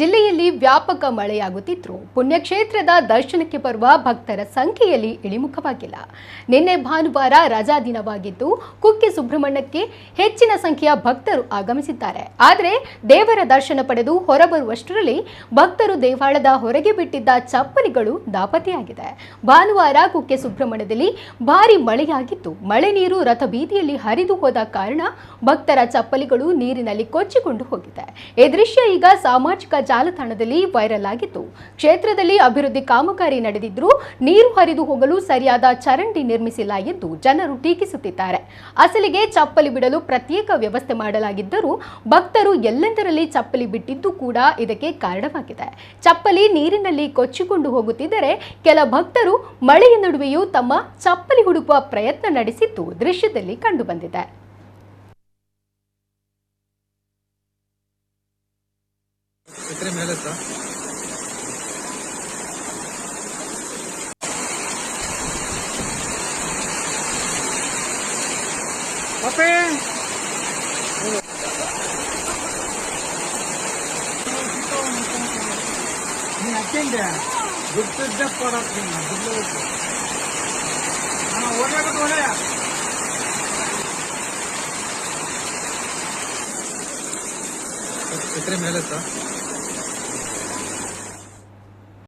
ಜಿಲ್ಲೆಯಲ್ಲಿ ವ್ಯಾಪಕ ಮಳೆಯಾಗುತ್ತಿದ್ರು ಪುಣ್ಯಕ್ಷೇತ್ರದ ದರ್ಶನಕ್ಕೆ ಬರುವ ಭಕ್ತರ ಸಂಖ್ಯೆಯಲ್ಲಿ ಇಳಿಮುಖವಾಗಿಲ್ಲ. ನಿನ್ನೆ ಭಾನುವಾರ ರಜಾ ದಿನವಾಗಿದ್ದು, ಕುಕ್ಕೆ ಸುಬ್ರಹ್ಮಣ್ಯಕ್ಕೆ ಹೆಚ್ಚಿನ ಸಂಖ್ಯೆಯ ಭಕ್ತರು ಆಗಮಿಸಿದ್ದಾರೆ. ಆದರೆ, ದೇವರ ದರ್ಶನ ಪಡೆದು ಹೊರಬರುವಷ್ಟರಲ್ಲಿ ಭಕ್ತರು ದೇವಾಲಯದ ಹೊರಗೆ ಬಿಟ್ಟಿದ್ದ ಚಪ್ಪಲಿಗಳು ನಾಪತ್ತೆಯಾಗಿದೆ ಭಾನುವಾರ ಕುಕ್ಕೆ ಸುಬ್ರಹ್ಮಣ್ಯದಲ್ಲಿ ಭಾರಿ ಮಳೆಯಾಗಿದ್ದು ಮಳೆ ನೀರು ರಥಬೀದಿಯಲ್ಲಿ ಹರಿದು ಹೋದ ಕಾರಣ ಭಕ್ತರ ಚಪ್ಪಲಿಗಳು ನೀರಿನಲ್ಲಿ ಕೊಚ್ಚಿಕೊಂಡು ಹೋಗಿದೆ. ಈ ದೃಶ್ಯ ಈಗ ಸಾಮಾಜಿಕ ಜಾಲತಾಣದಲ್ಲಿ ವೈರಲ್ ಆಗಿತ್ತು. ಕ್ಷೇತ್ರದಲ್ಲಿ ಅಭಿವೃದ್ಧಿ ಕಾಮಗಾರಿ ನಡೆದಿದ್ರೂ ನೀರು ಹರಿದು ಹೋಗಲು ಸರಿಯಾದ ಚರಂಡಿ ನಿರ್ಮಿಸಿಲ್ಲ ಎಂದು ಜನರು ಟೀಕಿಸುತ್ತಿದ್ದಾರೆ. ಅಸಲಿಗೆ ಚಪ್ಪಲಿ ಬಿಡಲು ಪ್ರತ್ಯೇಕ ವ್ಯವಸ್ಥೆ ಮಾಡಲಾಗಿದ್ದರೂ ಭಕ್ತರು ಎಲ್ಲೆಂದರಲ್ಲಿ ಚಪ್ಪಲಿ ಬಿಟ್ಟಿದ್ದು ಕೂಡ ಇದಕ್ಕೆ ಕಾರಣವಾಗಿದೆ. ಚಪ್ಪಲಿ ನೀರಿನಲ್ಲಿ ಕೊಚ್ಚಿಕೊಂಡು ಹೋಗುತ್ತಿದ್ದರೆ ಕೆಲ ಭಕ್ತರು ಮಳೆಯ ನಡುವೆಯೂ ತಮ್ಮ ಚಪ್ಪಲಿ ಹುಡುಕುವ ಪ್ರಯತ್ನ ನಡೆಸಿದ್ದು ದೃಶ್ಯದಲ್ಲಿ ಕಂಡುಬಂದಿದೆ. ಎಕರೆ ಮೇಲೆ ಸರ್ ಪಪ್ಪೆ ನೀನು ಹಚ್ಚಿಂದೆ ದುಡ್ಡಿದ್ದೆ ಕೊಡಕ್ಕೆ ನೀನು ದುಡ್ಡು ನಾನು ಓಡಾಡೋದು ಒಳ್ಳೆಯ ಎಕರೆ ಮೇಲೆ ಸರ್